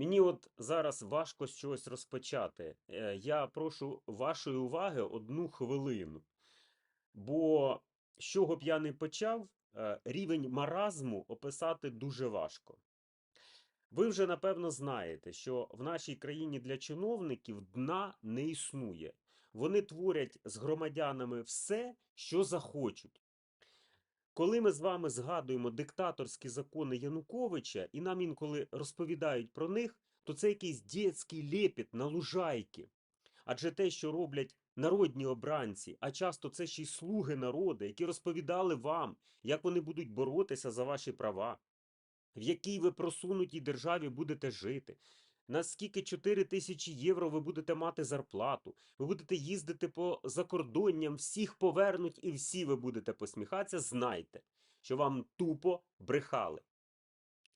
Мені от зараз важко щось розпочати. Е, Я прошу вашої уваги одну хвилину. Бо з чого б я не почав, е, рівень маразму описати дуже важко. Ви вже напевно знаєте, що в нашій країні для чиновників дна не існує. Вони творять з громадянами все, що захочуть. Коли ми з вами згадуємо диктаторські закони Януковича, і нам інколи розповідають про них, то це якийсь дітський лепіт на лужайки. Адже те, що роблять народні обранці, а часто це ще й слуги народу, які розповідали вам, як вони будуть боротися за ваші права, в якій ви просунутій державі будете жити. Наскільки 4 тисячі євро ви будете мати зарплату, ви будете їздити по закордонням, всіх повернуть і всі ви будете посміхатися, знайте, що вам тупо брехали.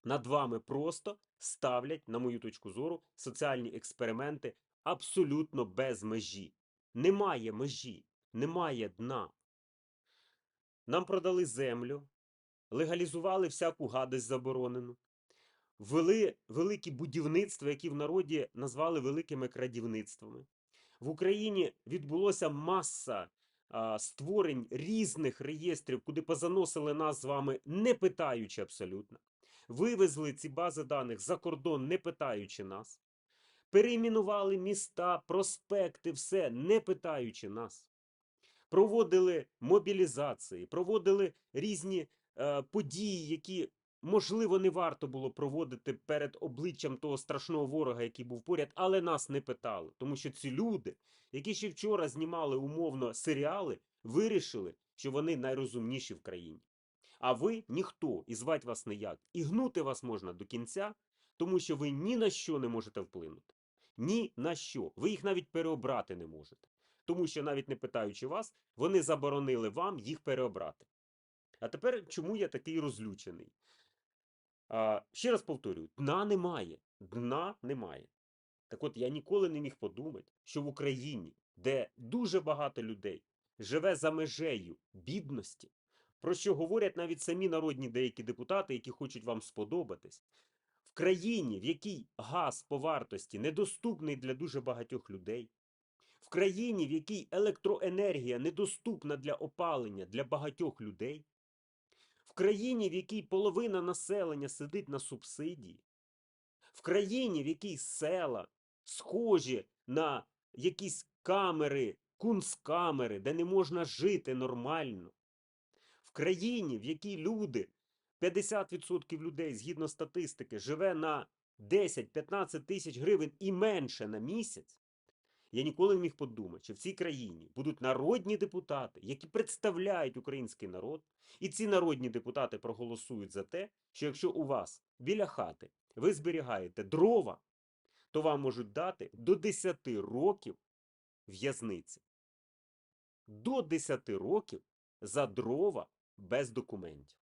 Над вами просто ставлять, на мою точку зору, соціальні експерименти абсолютно без межі. Немає межі, немає дна. Нам продали землю, легалізували всяку гадость заборонену, ввели великі будівництва, які в народі назвали великими крадівництвами. В Україні відбулося маса а, створень різних реєстрів, куди позаносили нас з вами, не питаючи абсолютно. Вивезли ці бази даних за кордон, не питаючи нас. Перейменували міста, проспекти, все, не питаючи нас. Проводили мобілізації, проводили різні е, події, які, можливо, не варто було проводити перед обличчям того страшного ворога, який був поряд, але нас не питали. Тому що ці люди, які ще вчора знімали умовно серіали, вирішили, що вони найрозумніші в країні. А ви ніхто, і звать вас ніяк. І гнути вас можна до кінця, тому що ви ні на що не можете вплинути. Ні на що. Ви їх навіть переобрати не можете. Тому що, навіть не питаючи вас, вони заборонили вам їх переобрати. А тепер чому я такий розлючений? Ще раз повторюю: дна немає. Дна немає. Так от я ніколи не міг подумати, що в Україні, де дуже багато людей живе за межею бідності, про що говорять навіть самі народні деякі депутати, які хочуть вам сподобатись, в країні, в якій газ по вартості недоступний для дуже багатьох людей, в країні, в якій електроенергія недоступна для опалення для багатьох людей, країні, в якій половина населення сидить на субсидії, в країні, в якій села схожі на якісь камери, кунсткамери, де не можна жити нормально, в країні, в якій люди, 50% людей, згідно статистики, живе на 10-15 тисяч гривень і менше на місяць, я ніколи не міг подумати, що в цій країні будуть народні депутати, які представляють український народ, і ці народні депутати проголосують за те, що якщо у вас біля хати ви зберігаєте дрова, то вам можуть дати до 10 років в'язниці. До 10 років за дрова без документів.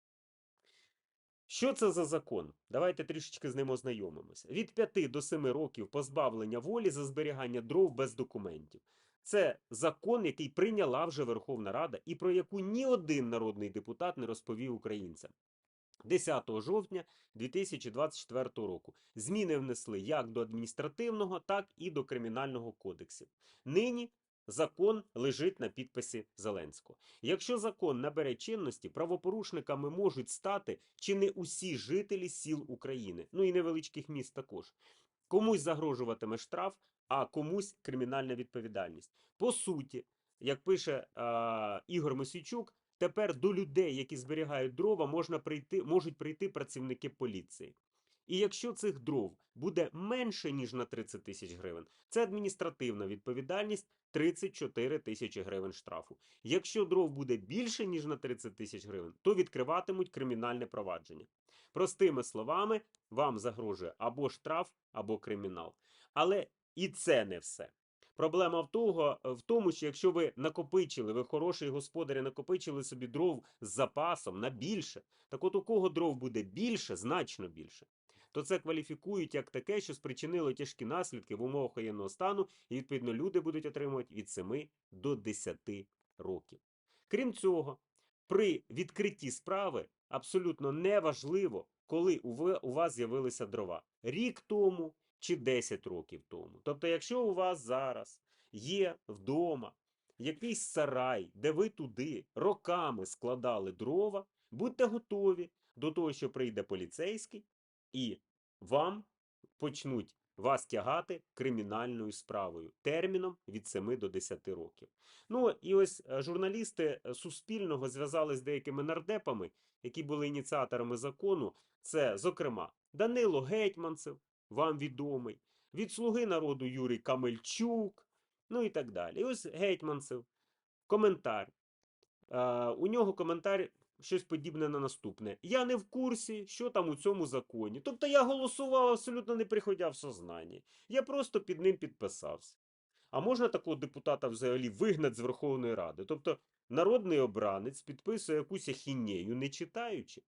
Що це за закон? Давайте трішечки з ним ознайомимося. Від 5 до 7 років позбавлення волі за зберігання дров без документів. Це закон, який прийняла вже Верховна Рада і про яку ні один народний депутат не розповів українцям. 10 жовтня 2024 року зміни внесли як до адміністративного, так і до кримінального кодексів. Нині закон лежить на підписі Зеленського. Якщо закон набере чинності, правопорушниками можуть стати чи не усі жителі сіл України, ну і невеличких міст також. Комусь загрожуватиме штраф, а комусь кримінальна відповідальність. По суті, як пише е, Ігор Мосійчук, тепер до людей, які зберігають дрова, можна прийти, можуть прийти працівники поліції. І якщо цих дров буде менше, ніж на 30 тисяч гривень, це адміністративна відповідальність 34 тисячі гривень штрафу. Якщо дров буде більше, ніж на 30 тисяч гривень, то відкриватимуть кримінальне провадження. Простими словами, вам загрожує або штраф, або кримінал. Але і це не все. Проблема в, того, в тому, що якщо ви накопичили, ви хороший господар і накопичили собі дров з запасом на більше, так от у кого дров буде більше, значно більше, то це кваліфікують як таке, що спричинило тяжкі наслідки в умовах воєнного стану, і відповідно люди будуть отримувати від 7 до 10 років. Крім цього, при відкритті справи абсолютно неважливо, коли у вас з'явилися дрова. рік тому чи 10 років тому. Тобто, якщо у вас зараз є вдома якийсь сарай, де ви туди роками складали дрова, будьте готові до того, що прийде поліцейський, і вам почнуть вас тягати кримінальною справою терміном від 7 до 10 років. Ну і ось е, журналісти е, Суспільного зв'язали з деякими нардепами, які були ініціаторами закону. Це, зокрема, Данило Гетьманцев, вам відомий, від Слуги народу Юрій Камельчук, ну і так далі. І ось Гетьманцев, коментар. Е, у нього коментар щось подібне на наступне. Я не в курсі, що там у цьому законі. Тобто я голосував абсолютно не приходя в сознання. Я просто під ним підписався. А можна такого депутата взагалі вигнати з Верховної Ради? Тобто народний обранець підписує якусь ахінею, не читаючи.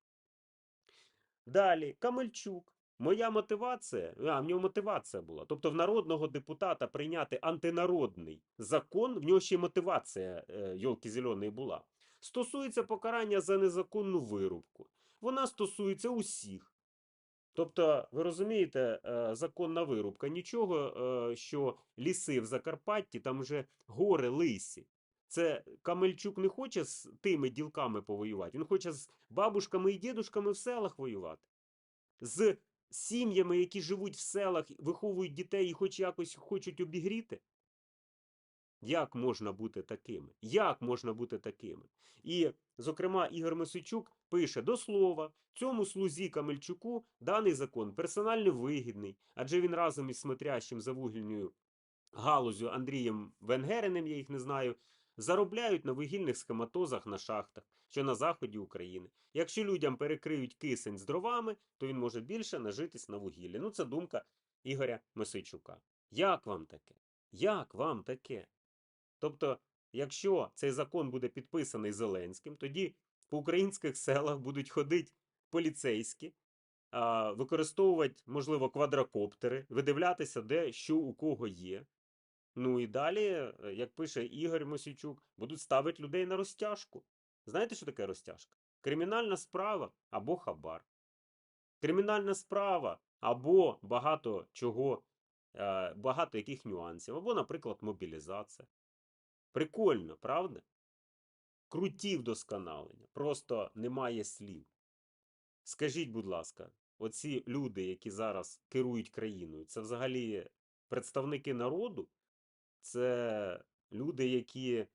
Далі, Камельчук. Моя мотивація, а в нього мотивація була. Тобто, в народного депутата прийняти антинародний закон, в нього ще й мотивація е, йолки зеленої була. Стосується покарання за незаконну вирубку. Вона стосується усіх. Тобто, ви розумієте, е, законна вирубка. Нічого, е, що ліси в Закарпатті, там вже гори лисі. Це Камельчук не хоче з тими ділками повоювати. Він хоче з бабушками і дідушками в селах воювати. З сім'ями, які живуть в селах, виховують дітей і хоч якось хочуть обігріти. Як можна бути такими? Як можна бути такими? І, зокрема, Ігор Мосичук пише до слова, цьому слузі Камельчуку даний закон персонально вигідний, адже він разом із смотрящим за вугільною галузю Андрієм Венгереним, я їх не знаю, заробляють на вугільних схематозах на шахтах, що на заході України. Якщо людям перекриють кисень з дровами, то він може більше нажитись на вугіллі. Ну, це думка Ігоря Мосичука. Як вам таке? Як вам таке? Тобто, якщо цей закон буде підписаний Зеленським, тоді по українських селах будуть ходити поліцейські, використовувати, можливо, квадрокоптери, видивлятися, де що у кого є. Ну і далі, е, як пише Ігор Мосійчук, будуть ставити людей на розтяжку. Знаєте, що таке розтяжка? Кримінальна справа або хабар. Кримінальна справа або багато чого, е, багато яких нюансів, або, наприклад, мобілізація. Прикольно, правда? Круті вдосконалення. Просто немає слів. Скажіть, будь ласка, оці люди, які зараз керують країною, це взагалі представники народу? Це люди, які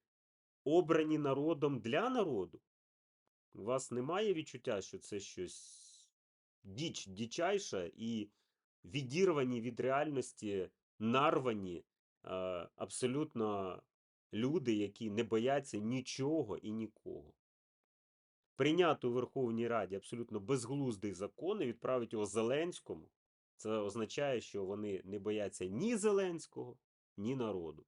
обрані народом для народу? У вас немає відчуття, що це щось діч, дічайше і відірвані від реальності, нарвані абсолютно люди, які не бояться нічого і нікого. Прийняти у Верховній Раді абсолютно безглуздий закон і відправити його Зеленському, це означає, що вони не бояться ні Зеленського, ні народу.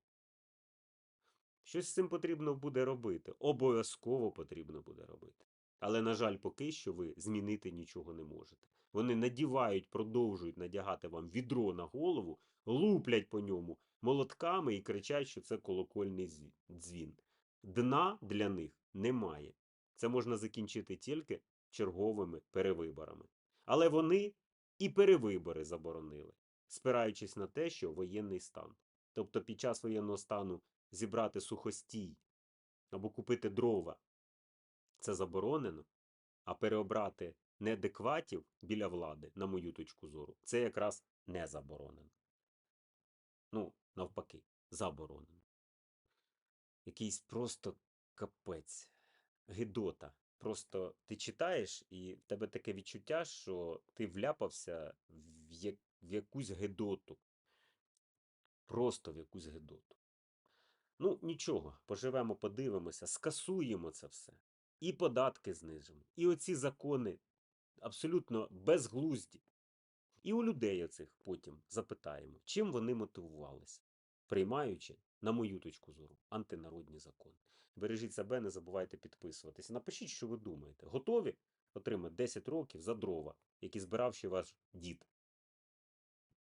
Щось з цим потрібно буде робити. Обов'язково потрібно буде робити. Але, на жаль, поки що ви змінити нічого не можете. Вони надівають, продовжують надягати вам відро на голову, луплять по ньому молотками і кричать, що це колокольний дзвін. Дна для них немає. Це можна закінчити тільки черговими перевиборами. Але вони і перевибори заборонили, спираючись на те, що воєнний стан. Тобто під час воєнного стану зібрати сухостій або купити дрова це заборонено, а переобрати неадекватів біля влади, на мою точку зору, це якраз не заборонено. Ну, навпаки, заборонено. Якийсь просто капець, гидота. Просто ти читаєш, і в тебе таке відчуття, що ти вляпався в, я- в якусь гидоту. Просто в якусь гидоту. Ну, нічого, поживемо, подивимося, скасуємо це все. І податки знижимо. І оці закони абсолютно безглузді. І у людей оцих потім запитаємо, чим вони мотивувалися, приймаючи, на мою точку зору, антинародні закони. Бережіть себе, не забувайте підписуватися. Напишіть, що ви думаєте. Готові отримати 10 років за дрова, які збирав ще ваш дід